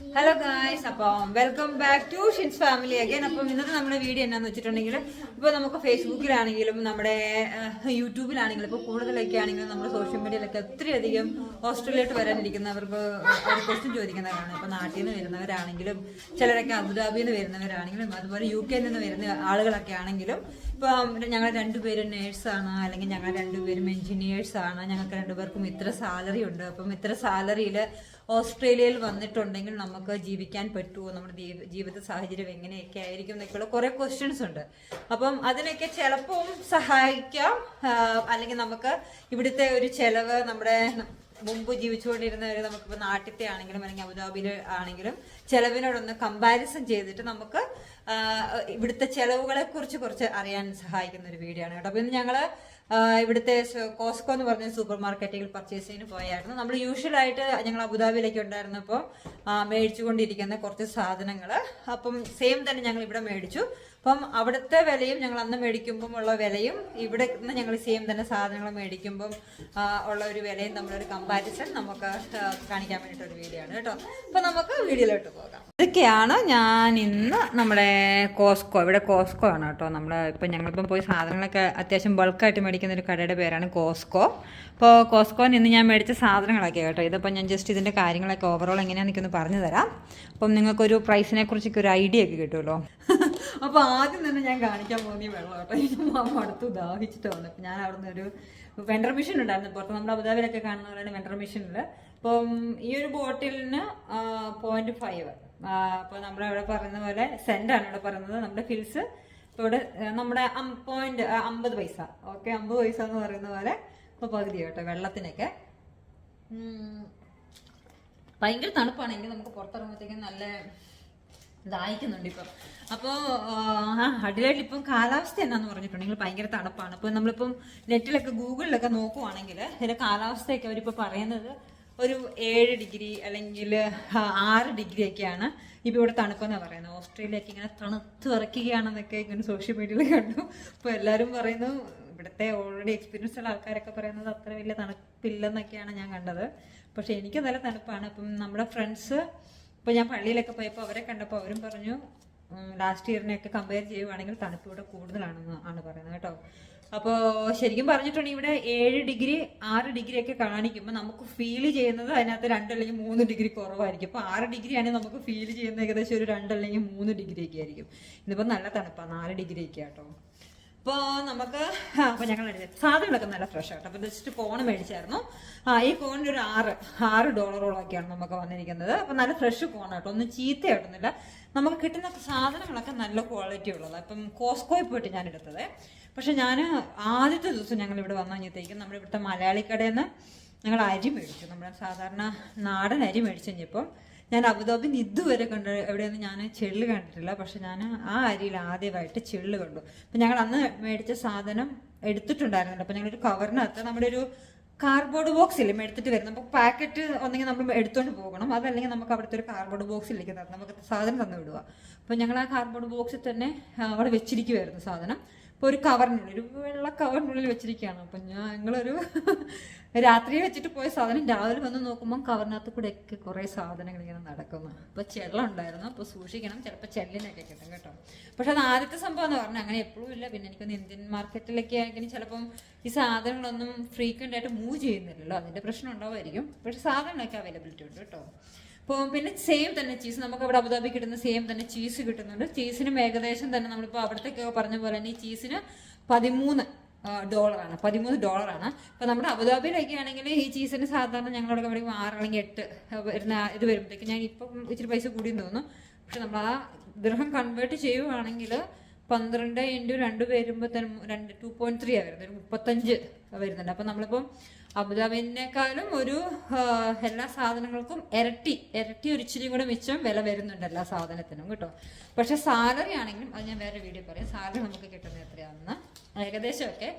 Hello guys അപ്പം welcome back to Shins family again അപ്പം ഇന്നത്തെ നമ്മുടെ വീഡിയോ എന്നാന്ന് വെച്ചിട്ടുണ്ടെങ്കിൽ ഇപ്പൊ നമുക്ക് ഫേസ്ബുക്കിലാണെങ്കിലും നമ്മുടെ യൂട്യൂബിലാണെങ്കിലും ഇപ്പോൾ കൂടുതലൊക്കെ ആണെങ്കിലും നമ്മുടെ സോഷ്യൽ മീഡിയയിലൊക്കെ ഒത്തിരി അധികം ഓസ്ട്രേലിയയിലോട്ട് വരാനിരിക്കുന്നവർക്ക് അവർ ക്വസ്റ്റ്യൻ ചോദിക്കുന്നവരാണ്. ഇപ്പൊ നാട്ടിൽ നിന്ന് വരുന്നവരാണെങ്കിലും ചിലരൊക്കെ അബുദാബിയിൽ നിന്ന് വരുന്നവരാണെങ്കിലും അതുപോലെ യു കെയിൽ നിന്ന് വരുന്ന ആളുകളൊക്കെ ആണെങ്കിലും ഇപ്പം ഞങ്ങൾ രണ്ടുപേരും നേഴ്സാണ് അല്ലെങ്കിൽ ഞങ്ങൾ രണ്ടുപേരും എഞ്ചിനീയേഴ്സ് ആണ്. ഞങ്ങൾക്ക് രണ്ടുപേർക്കും ഇത്ര സാലറി ഉണ്ട്. അപ്പം ഇത്ര സാലറിയിൽ ഓസ്ട്രേലിയയിൽ വന്നിട്ടുണ്ടെങ്കിൽ നമുക്ക് ജീവിക്കാൻ പറ്റുമോ നമ്മുടെ ജീവിത സാഹചര്യം എങ്ങനെയൊക്കെ ആയിരിക്കും എന്നൊക്കെയുള്ള കുറെ ക്വസ്റ്റ്യൻസ് ഉണ്ട്. അപ്പം അതിനൊക്കെ ചിലപ്പം സഹായിക്കാം. അല്ലെങ്കിൽ നമുക്ക് ഇവിടുത്തെ ഒരു ചെലവ് നമ്മുടെ മുമ്പ് ജീവിച്ചുകൊണ്ടിരുന്നവർ നമുക്കിപ്പോൾ നാട്ടിലത്തെ ആണെങ്കിലും അല്ലെങ്കിൽ അബുദാബിയിൽ ആണെങ്കിലും ചെലവിനോടൊന്ന് കമ്പാരിസൺ ചെയ്തിട്ട് നമുക്ക് ഇവിടുത്തെ ചെലവുകളെ കുറിച്ച് കുറച്ച് അറിയാൻ സഹായിക്കുന്ന ഒരു വീഡിയോ ആണ് കേട്ടോ. അപ്പോൾ ഇന്ന് ഞങ്ങൾ ആ, ഇവിടുത്തെ കോസ്കോ എന്ന് പറഞ്ഞ സൂപ്പർ മാർക്കറ്റുകൾ പർച്ചേസിങ്ങിന് പോയായിരുന്നു നമ്മൾ യൂഷ്വലായിട്ട് ഞങ്ങൾ അബുദാബിയിലേക്ക് ഉണ്ടായിരുന്നപ്പോൾ മേടിച്ചുകൊണ്ടിരിക്കുന്ന കുറച്ച് സാധനങ്ങൾ അപ്പം സെയിം തന്നെ ഞങ്ങൾ ഇവിടെ മേടിച്ചു. അപ്പം അവിടുത്തെ വിലയും ഞങ്ങൾ അന്ന് മേടിക്കുമ്പം ഉള്ള വിലയും ഇവിടെ നിന്ന് ഞങ്ങൾ സെയിം തന്നെ സാധനങ്ങൾ മേടിക്കുമ്പം ഉള്ള ഒരു വിലയും നമ്മളൊരു കമ്പാരിസൺ നമുക്ക് കാണിക്കാൻ വേണ്ടിയിട്ട് ഒരു വീഡിയോ ആണ് കേട്ടോ. അപ്പം നമുക്ക് വീഡിയോയിലോട്ട് പോകാം. ഇതൊക്കെയാണ് ഞാൻ ഇന്ന് നമ്മുടെ കോസ്കോ ഇവിടെ കോസ്കോ ആണ് കേട്ടോ. നമ്മൾ ഇപ്പം ഞങ്ങളിപ്പം പോയി സാധനങ്ങളൊക്കെ അത്യാവശ്യം ബൾക്കായിട്ട് മേടിക്കുന്ന ഒരു കടയുടെ പേരാണ് കോസ്കോ അപ്പോൾ കോസ്കോന്ന് നിന്ന് ഞാൻ മേടിച്ച സാധനങ്ങളൊക്കെ കേട്ടോ. ഇതിപ്പോൾ ഞാൻ ജസ്റ്റ് ഇതിന്റെ കാര്യങ്ങളൊക്കെ ഓവറോൾ എങ്ങനെയാണെന്ന് എനിക്കൊന്ന് പറഞ്ഞു തരാം. അപ്പം നിങ്ങൾക്കൊരു പ്രൈസിനെ കുറിച്ചൊക്കെ ഒരു ഐഡിയ ഒക്കെ കിട്ടുമല്ലോ. അപ്പോൾ ആദ്യം തന്നെ ഞാൻ കാണിക്കാൻ പോകുന്ന ഈ വെള്ളം കേട്ടോ. ഇത് മാമ അടുത്ത് ദാഹിച്ചിട്ട് വന്നു ഞാൻ അവിടുന്ന് ഒരു വെണ്ടർ മിഷൻ ഉണ്ടായിരുന്നു. പുറത്ത് നമ്മുടെ അബുദാബിയിലൊക്കെ കാണുന്ന പോലെയാണ് വെണ്ടർ മെഷീനിൽ അപ്പം ഈ ഒരു ബോട്ടിലിന് പോയിന്റ് ഫൈവ് അപ്പോൾ നമ്മുടെ ഇവിടെ പറയുന്ന പോലെ സെന്റ് ആണ് ഇവിടെ പറയുന്നത്. നമ്മുടെ ഫിൽസ് ഇപ്പോൾ ഇവിടെ നമ്മുടെ പോയിന്റ് അമ്പത് പൈസ. ഓക്കെ അമ്പത് പൈസ എന്ന് പറയുന്ന പോലെ ഇപ്പോൾ പകുതി കേട്ടോ വെള്ളത്തിനൊക്കെ. ഭയങ്കര തണുപ്പാണെങ്കിൽ നമുക്ക് പുറത്തിറങ്ങുമ്പോഴത്തേക്കും നല്ല ദാഹിക്കുന്നുണ്ട് ഇപ്പം. അപ്പോൾ ആ അടിലായിട്ട് ഇപ്പം കാലാവസ്ഥ എന്നാന്ന് പറഞ്ഞിട്ടുണ്ടെങ്കിൽ ഭയങ്കര തണുപ്പാണ്. ഇപ്പം നമ്മളിപ്പം നെറ്റിലൊക്കെ ഗൂഗിളിലൊക്കെ നോക്കുവാണെങ്കിൽ ഇതിന്റെ കാലാവസ്ഥയൊക്കെ അവരിപ്പോൾ പറയുന്നത് ഒരു ഏഴ് ഡിഗ്രി അല്ലെങ്കിൽ ആറ് ഡിഗ്രി ഒക്കെയാണ് ഇപ്പോൾ ഇവിടെ തണുപ്പെന്നാണ് പറയുന്നത്. ഓസ്ട്രേലിയയൊക്കെ ഇങ്ങനെ തണുത്ത് വിറയ്ക്കുകയാണെന്നൊക്കെ ഇങ്ങനെ സോഷ്യൽ മീഡിയയിൽ കണ്ടു. അപ്പോൾ എല്ലാവരും പറയുന്നു ഇവിടുത്തെ ഓൾറെഡി എക്സ്പീരിയൻസ് ഉള്ള ആൾക്കാരൊക്കെ പറയുന്നത് അത്ര വലിയ തണുപ്പില്ലെന്നൊക്കെയാണ് ഞാൻ കണ്ടത്. പക്ഷെ എനിക്ക് നല്ല തണുപ്പാണ്. അപ്പം നമ്മുടെ ഫ്രണ്ട്സ് ഇപ്പോൾ ഞാൻ പള്ളിയിലൊക്കെ പോയപ്പോൾ അവരെ കണ്ടപ്പോൾ അവരും പറഞ്ഞു ലാസ്റ്റ് ഇയറിനെയൊക്കെ കമ്പയർ ചെയ്യുവാണെങ്കിൽ തണുപ്പ് ഇവിടെ കൂടുതലാണെന്ന് ആണ് പറയുന്നത് കേട്ടോ. അപ്പോൾ ശരിക്കും പറഞ്ഞിട്ടുണ്ടെങ്കിൽ ഇവിടെ ഏഴ് ഡിഗ്രി ആറ് ഡിഗ്രി ഒക്കെ കാണിക്കുമ്പോൾ നമുക്ക് ഫീൽ ചെയ്യുന്നത് അതിനകത്ത് രണ്ട് അല്ലെങ്കിൽ മൂന്ന് ഡിഗ്രി കുറവായിരിക്കും. അപ്പോൾ ആറ് ഡിഗ്രി ആണെങ്കിൽ നമുക്ക് ഫീൽ ചെയ്യുന്നത് ഏകദേശം ഒരു രണ്ട് അല്ലെങ്കിൽ മൂന്ന് ഡിഗ്രി ഒക്കെ ആയിരിക്കും. ഇതിപ്പോൾ നല്ല തണുപ്പാണ് നാല് ഡിഗ്രി ഒക്കെ ആട്ടോ. അപ്പോൾ നമുക്ക് അപ്പോൾ ഞങ്ങൾ എടുത്തത് സാധനങ്ങളൊക്കെ നല്ല ഫ്രഷ് ആട്ടോ അപ്പോൾ ജസ്റ്റ് കോൺ മേടിച്ചായിരുന്നു. ആ ഈ കോണിന് ഒരു ആറ് ആറ് ഡോളറോളൊക്കെയാണ് നമുക്ക് വന്നിരിക്കുന്നത്. അപ്പോൾ നല്ല ഫ്രഷ് കോണാട്ടോ ഒന്നും ചീത്തയായിട്ടൊന്നുമില്ല. നമുക്ക് കിട്ടുന്ന സാധനങ്ങളൊക്കെ നല്ല ക്വാളിറ്റി ഉള്ളത്. അപ്പം കോസ്കോയിൽ പോയിട്ട് ഞാൻ എടുത്തത്. പക്ഷെ ഞാൻ ആദ്യത്തെ ദിവസം ഞങ്ങൾ ഇവിടെ വന്നു കഴിഞ്ഞത്തേക്കും നമ്മുടെ ഇവിടുത്തെ മലയാളി കടയിൽ നിന്ന് ഞങ്ങൾ അരി മേടിച്ചു. നമ്മുടെ സാധാരണ നാടൻ അരി മേടിച്ചു കഴിഞ്ഞപ്പം ഞാൻ അബുദാബിന്ന് ഇതുവരെ കണ്ട എവിടെയൊന്നും ഞാൻ ചെള്ള് കണ്ടിട്ടില്ല. പക്ഷെ ഞാൻ ആ അരിയിൽ ആദ്യമായിട്ട് ചെള്ള് കണ്ടു. അപ്പം ഞങ്ങൾ അന്ന് മേടിച്ച സാധനം എടുത്തിട്ടുണ്ടായിരുന്നില്ല അപ്പം ഞങ്ങളൊരു കവറിനകത്ത് നമ്മുടെ ഒരു കാർഡ്ബോർഡ് ബോക്സില്ലേ എടുത്തിട്ട് വരുന്നത്. അപ്പോൾ പാക്കറ്റ് ഒന്നെങ്കിൽ നമ്മൾ എടുത്തുകൊണ്ട് പോകണം. അതല്ലെങ്കിൽ നമുക്ക് അവിടുത്തെ ഒരു കാർഡ്ബോർഡ് ബോക്സിലേക്ക് തരണം നമുക്ക് സാധനം തന്നു വിടുക. അപ്പോൾ ഞങ്ങൾ ആ കാർഡ്ബോർഡ് ബോക്സിൽ തന്നെ അവിടെ വെച്ചിരിക്കുമായിരുന്നു സാധനം. ഒരു കവറിനുള്ളിൽ ഒരു വെള്ള കവറിനുള്ളിൽ വെച്ചിരിക്കുകയാണ്. അപ്പം ഞാൻ ഞങ്ങളൊരു രാത്രി വെച്ചിട്ട് പോയ സാധനം രാവിലെ വന്ന് നോക്കുമ്പോൾ കവറിനകത്ത് കൂടെ ഒക്കെ കുറേ സാധനങ്ങൾ ഇങ്ങനെ നടക്കുന്നു. അപ്പോൾ ചെള്ളം ഉണ്ടായിരുന്നു. അപ്പോൾ സൂക്ഷിക്കണം. ചിലപ്പോൾ ചെല്ലിനൊക്കെ കിട്ടും കേട്ടോ. പക്ഷെ അത് ആദ്യത്തെ സംഭവം എന്ന് പറഞ്ഞാൽ അങ്ങനെ എപ്പോഴും ഇല്ല. പിന്നെ എനിക്കൊന്ന് ഇന്ത്യൻ മാർക്കറ്റിലൊക്കെ ആയെങ്കിലും ചിലപ്പം ഈ സാധനങ്ങളൊന്നും ഫ്രീക്വന്റ് ആയിട്ട് മൂവ് ചെയ്യുന്നില്ലല്ലോ. അതിന്റെ പ്രശ്നം ഉണ്ടാവുമായിരിക്കും. പക്ഷെ സാധനങ്ങളൊക്കെ അവൈലബിലിറ്റി ഉണ്ട് കേട്ടോ. അപ്പോൾ പിന്നെ സെയിം തന്നെ ചീസ് നമുക്ക് അവിടെ അബുദാബി കിട്ടുന്ന സെയിം തന്നെ ചീസ് കിട്ടുന്നുണ്ട്. ചീസിനും ഏകദേശം തന്നെ നമ്മളിപ്പോൾ അവിടത്തേക്ക് പറഞ്ഞ പോലെ തന്നെ ഈ ചീസിന് പതിമൂന്ന് ഡോളറാണ് പതിമൂന്ന് ഡോളറാണ് അപ്പോൾ നമ്മുടെ അബുദാബിയിലൊക്കെ ആണെങ്കിൽ ഈ ചീസിന് സാധാരണ ഞങ്ങളുടെ അവിടെ ആറ് അല്ലെങ്കിൽ എട്ട് വരുന്ന ഇത് വരുമ്പോഴത്തേക്ക് ഞാൻ ഇപ്പം ഇച്ചിരി പൈസ കൂടിയെന്ന് തോന്നുന്നു. പക്ഷെ നമ്മൾ ആ ദൃഹം കൺവേർട്ട് ചെയ്യുവാണെങ്കിൽ പന്ത്രണ്ട് ഇന്റു രണ്ട് വരുമ്പോൾ തന്നെ രണ്ട് ടു പോയിന്റ് ത്രീ ആണ് വരുന്നത്. ഒരു മുപ്പത്തഞ്ച് വരുന്നുണ്ട്. അപ്പം നമ്മളിപ്പം അബുദാബിനേക്കാളും ഒരു എല്ലാ സാധനങ്ങൾക്കും ഇരട്ടി ഇരട്ടി ഒരു ഇച്ചിരി കൂടെ മിച്ചം വില വരുന്നുണ്ട് എല്ലാ സാധനത്തിനും കേട്ടോ. പക്ഷെ സാലറി ആണെങ്കിലും അത് ഞാൻ വേറെ വീഡിയോ പറയാം. സാലറി നമുക്ക് കിട്ടുന്നത് എത്രയാണെന്ന്. ഏകദേശമൊക്കെ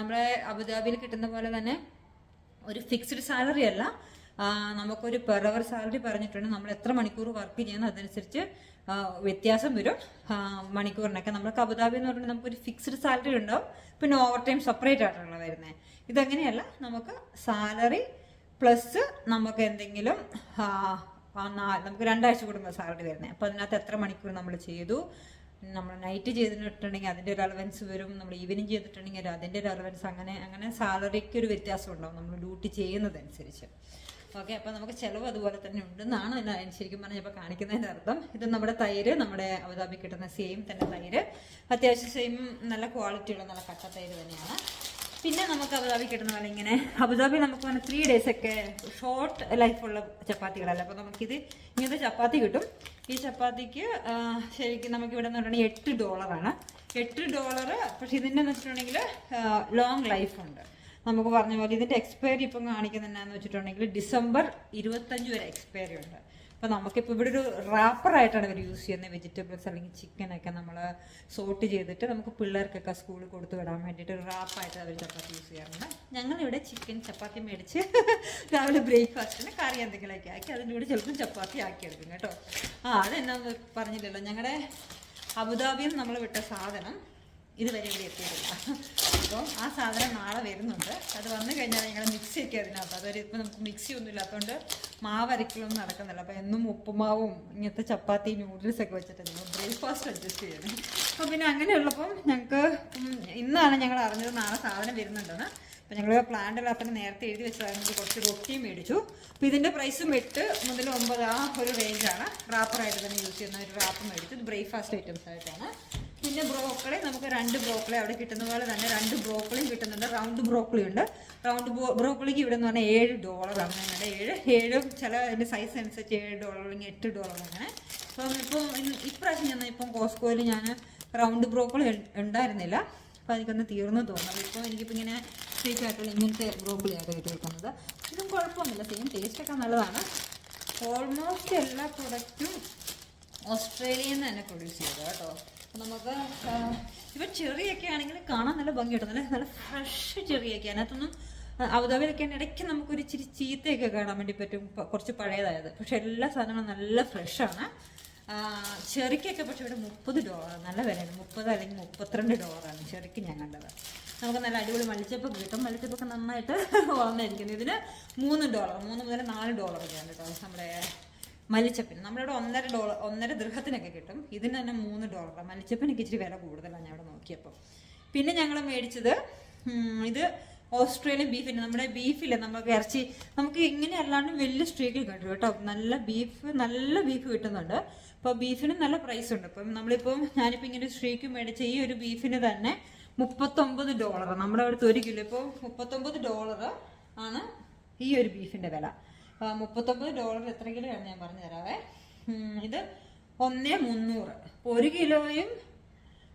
നമ്മുടെ അബുദാബിയിൽ കിട്ടുന്ന പോലെ തന്നെ ഒരു ഫിക്സ്ഡ് സാലറി അല്ല. നമുക്കൊരു പെർ അവർ സാലറി പറഞ്ഞിട്ടുണ്ട്. നമ്മൾ എത്ര മണിക്കൂർ വർക്ക് ചെയ്യുന്നു അതനുസരിച്ച് വ്യത്യാസം വരും. മണിക്കൂറിനൊക്കെ. നമുക്ക് അബുദാബി എന്ന് പറഞ്ഞാൽ നമുക്കൊരു ഫിക്സ്ഡ് സാലറി ഉണ്ടാവും. പിന്നെ ഓവർ ടൈം സെപ്പറേറ്റ് ആയിട്ടുള്ള വരുന്നത് ഇതങ്ങനെയല്ല. നമുക്ക് സാലറി പ്ലസ് നമുക്ക് എന്തെങ്കിലും നമുക്ക് രണ്ടാഴ്ച കൂടുമ്പോൾ സാലറി വരുന്നത് അപ്പോൾ അതിനകത്ത് എത്ര മണിക്കൂർ നമ്മൾ ചെയ്തു? നമ്മൾ നൈറ്റ് ചെയ്തിട്ടുണ്ടെങ്കിൽ അതിന്റെ ഒരു അലവൻസ് വരും. നമ്മൾ ഈവനിങ് ചെയ്തിട്ടുണ്ടെങ്കിൽ അതിന്റെ ഒരു അലവൻസ് അങ്ങനെ അങ്ങനെ സാലറിക്ക് ഒരു വ്യത്യാസം ഉണ്ടാവും. നമ്മൾ ഡ്യൂട്ടി ചെയ്യുന്നതനുസരിച്ച്. ഓക്കെ അപ്പോൾ നമുക്ക് ചിലവ് അതുപോലെ തന്നെ ഉണ്ടെന്നാണ് എന്നാ ശരിക്കും പറഞ്ഞാൽ ഇപ്പോൾ കാണിക്കുന്നതിന്റെ അർത്ഥം. ഇത് നമ്മുടെ തൈര് നമ്മുടെ അബുദാബി കിട്ടുന്ന സെയിം തന്നെ തൈര്. അത്യാവശ്യം സെയിം നല്ല ക്വാളിറ്റി ഉള്ള നല്ല കട്ട തൈര് തന്നെയാണ്. പിന്നെ നമുക്ക് അബുദാബി കിട്ടുന്ന പോലെ ഇങ്ങനെ അബുദാബി നമുക്ക് പറഞ്ഞാൽ ത്രീ ഡേയ്സ് ഒക്കെ ഷോർട്ട് ലൈഫുള്ള ചപ്പാത്തികളല്ല? അപ്പോൾ നമുക്കിത് ഇങ്ങനത്തെ ചപ്പാത്തി കിട്ടും. ഈ ചപ്പാത്തിക്ക് ശരിക്കും നമുക്ക് ഇവിടെ നിന്ന് പറഞ്ഞാൽ എട്ട് ഡോളറാണ് എട്ട് ഡോളർ പക്ഷെ ഇതിന്റെ എന്ന് വെച്ചിട്ടുണ്ടെങ്കിൽ ലോങ് ലൈഫുണ്ട് നമുക്ക് പറഞ്ഞ പോലെ ഇതിന്റെ എക്സ്പയറി ഇപ്പം കാണിക്കുന്ന എന്നാന്ന് വെച്ചിട്ടുണ്ടെങ്കിൽ ഡിസംബർ ഇരുപത്തഞ്ച് വരെ എക്സ്പയറി ഉണ്ട്. അപ്പോൾ നമുക്കിപ്പോൾ ഇവിടെ ഒരു റാപ്പറായിട്ടാണ് ഇവർ യൂസ് ചെയ്യുന്നത്. വെജിറ്റബിൾസ് അല്ലെങ്കിൽ ചിക്കനൊക്കെ നമ്മൾ സോട്ട് ചെയ്തിട്ട് നമുക്ക് പിള്ളേർക്കൊക്കെ സ്കൂളിൽ കൊടുത്തു വിടാൻ വേണ്ടിയിട്ട് റാപ്പായിട്ട് അവർ ചപ്പാത്തി യൂസ് ചെയ്യാറുണ്ട്. ഞങ്ങളിവിടെ ചിക്കൻ ചപ്പാത്തി മേടിച്ച് രാവിലെ ബ്രേക്ക്ഫാസ്റ്റിന് കറി എന്തെങ്കിലുമൊക്കെ ആക്കി അതിന്റെ കൂടെ ചിലപ്പോൾ ചപ്പാത്തി ആക്കി എടുക്കും കേട്ടോ. ആ അതെന്നാ പറഞ്ഞില്ലല്ലോ. ഞങ്ങളുടെ അബുദാബിയിൽ നമ്മൾ വിട്ട സാധനം ഇതുവരെ ഇവിടെ എത്തിയിട്ടില്ല. അപ്പോൾ ആ സാധനം നാളെ വരുന്നുണ്ട്. അത് വന്നു കഴിഞ്ഞാൽ ഞങ്ങൾ മിക്സി ഒക്കെ അതിനകത്ത്. അതൊരു ഇപ്പം നമുക്ക് മിക്സി ഒന്നും ഇല്ലാത്തതുകൊണ്ട് മാവ് അരക്കലൊന്നും നടക്കുന്നില്ല. അപ്പോൾ എന്നും ഉപ്പുമാവും ഇങ്ങനത്തെ ചപ്പാത്തി നൂഡിൽസ് ഒക്കെ വെച്ചിട്ട് ഞങ്ങൾ ബ്രേക്ക്ഫാസ്റ്റ് അഡ്ജസ്റ്റ് ചെയ്യണം. അപ്പോൾ പിന്നെ അങ്ങനെയുള്ളപ്പം ഞങ്ങൾക്ക് ഇന്നാണ് ഞങ്ങൾ അറിഞ്ഞത് നാളെ സാധനം വരുന്നുണ്ടെന്ന്. അപ്പോൾ ഞങ്ങൾ പ്ലാന്റ് എല്ലാത്തിനും നേരത്തെ എഴുതി വെച്ചതായിരുന്നു. കുറച്ച് റൊട്ടിയും മേടിച്ചു. അപ്പോൾ ഇതിന്റെ പ്രൈസും എട്ട് മുതൽ ഒമ്പത് ആ ഒരു റേഞ്ചാണ് റാപ്പറായിട്ട് തന്നെ യൂസ് ചെയ്യുന്ന ഒരു റാപ്പ് മേടിച്ചു. ഇത് ബ്രേക്ക്ഫാസ്റ്റ് ഐറ്റംസ് ആയിട്ടാണ്. പിന്നെ ബ്രോക്കളി നമുക്ക് രണ്ട് ബ്രോക്കളി അവിടെ കിട്ടുന്ന പോലെ തന്നെ രണ്ട് ബ്രോക്കളിയും കിട്ടുന്നുണ്ട്. റൗണ്ട് ബ്രോക്കളി ഉണ്ട്. റൗണ്ട് ബ്രോക്കളിക്ക് ഇവിടെ എന്ന് പറഞ്ഞാൽ ഏഴ് ഡോളറാണ് ഞങ്ങളുടെ ഏഴ് ഏഴും ചില അതിന്റെ സൈസ് അനുസരിച്ച് ഏഴ് ഡോളർ അല്ലെങ്കിൽ എട്ട് ഡോളർ അങ്ങനെ. അപ്പം ഇപ്പം ഇന്ന് ഇപ്രാവശ്യം ഞാൻ ഇപ്പം കോസ്കോയിൽ ഞാൻ റൗണ്ട് ബ്രോക്കളി ഉണ്ടായിരുന്നില്ല. അപ്പോൾ എനിക്കൊന്ന് തീർന്നു തോന്നുന്നത് ഇപ്പോൾ എനിക്കിപ്പോൾ ഇങ്ങനെ സ്വീറ്റ് ആയിട്ടുള്ള ഇങ്ങനത്തെ ആയിട്ട് കിട്ടിയിരിക്കുന്നത് ഇതും കുഴപ്പമൊന്നുമില്ല. സെയിം ടേസ്റ്റൊക്കെ നല്ലതാണ്. ഓൾമോസ്റ്റ് എല്ലാ പ്രൊഡക്റ്റും ഓസ്ട്രേലിയയിൽ നിന്ന് തന്നെ പ്രൊഡ്യൂസ് ചെയ്തു കേട്ടോ. നമുക്ക് ഇപ്പൊ ചെറിയൊക്കെ ആണെങ്കിൽ കാണാൻ നല്ല ഭംഗി കിട്ടും നല്ല നല്ല ഫ്രഷ് ചെറിയൊക്കെ. അതിനകത്തൊന്നും ആ, ഇടയ്ക്ക് നമുക്ക് ഒരു ഇച്ചിരി ചീത്തയൊക്കെ കാണാൻ വേണ്ടി പറ്റും. കുറച്ച് പഴയതായത്. പക്ഷെ എല്ലാ സാധനങ്ങളും നല്ല ഫ്രഷാണ് ചെറിക്കൊക്കെ പക്ഷെ ഇവിടെ മുപ്പത് ഡോളർ നല്ല വിലയാണ്. മുപ്പത് അല്ലെങ്കിൽ മുപ്പത്തിരണ്ട് ഡോളറാണ് ചെറിക്ക് ഞാൻ കണ്ടത്. നമുക്ക് നല്ല അടിപൊളി മല്ലിച്ചപ്പ് കിട്ടും. മല്ലിച്ചപ്പൊക്കെ നന്നായിട്ട് വളർന്നിരിക്കുന്നു. ഇതിന് മൂന്ന് ഡോളർ മൂന്ന് മുതൽ നാല് ഡോളർ ഒക്കെയാണ് കേട്ടോ നമ്മുടെ മല്ലിച്ചപ്പിന്. നമ്മളിവിടെ ഒന്നര ഡോളർ ഒന്നര ദൃഹത്തിനൊക്കെ കിട്ടും. ഇതിന് തന്നെ മൂന്ന് ഡോളർ മല്ലിച്ചപ്പിനൊക്കെ ഇച്ചിരി വില കൂടുതലാണ് ഞാൻ ഇവിടെ നോക്കിയപ്പോൾ പിന്നെ ഞങ്ങൾ മേടിച്ചത് ഇത് ഓസ്ട്രേലിയൻ ബീഫിന്. നമ്മുടെ ബീഫില്ല നമുക്ക് ഇറച്ചി നമുക്ക് ഇങ്ങനെ അല്ലാണ്ട് വലിയ സ്ട്രീക്കിൽ കിട്ടും കേട്ടോ. നല്ല ബീഫ് നല്ല ബീഫ് കിട്ടുന്നുണ്ട്. അപ്പോൾ ബീഫിന് നല്ല പ്രൈസ് ഉണ്ട്. അപ്പം നമ്മളിപ്പം ഞാനിപ്പോൾ ഇങ്ങനെ സ്ട്രീക്ക് മേടിച്ച ഈ ഒരു ബീഫിന് തന്നെ മുപ്പത്തൊമ്പത് ഡോളർ നമ്മുടെ അവിടുത്തെ ഒരു കിലോ. ഇപ്പോൾ മുപ്പത്തൊമ്പത് ഡോളർ ആണ് ഈ ഒരു ബീഫിന്റെ വില. മുപ്പത്തൊമ്പത് ഡോളർ എത്ര കിലോ ആണ് ഞാൻ പറഞ്ഞു തരാവേ ഇത് ഒന്നേ മുന്നൂറ്. ഒരു കിലോയും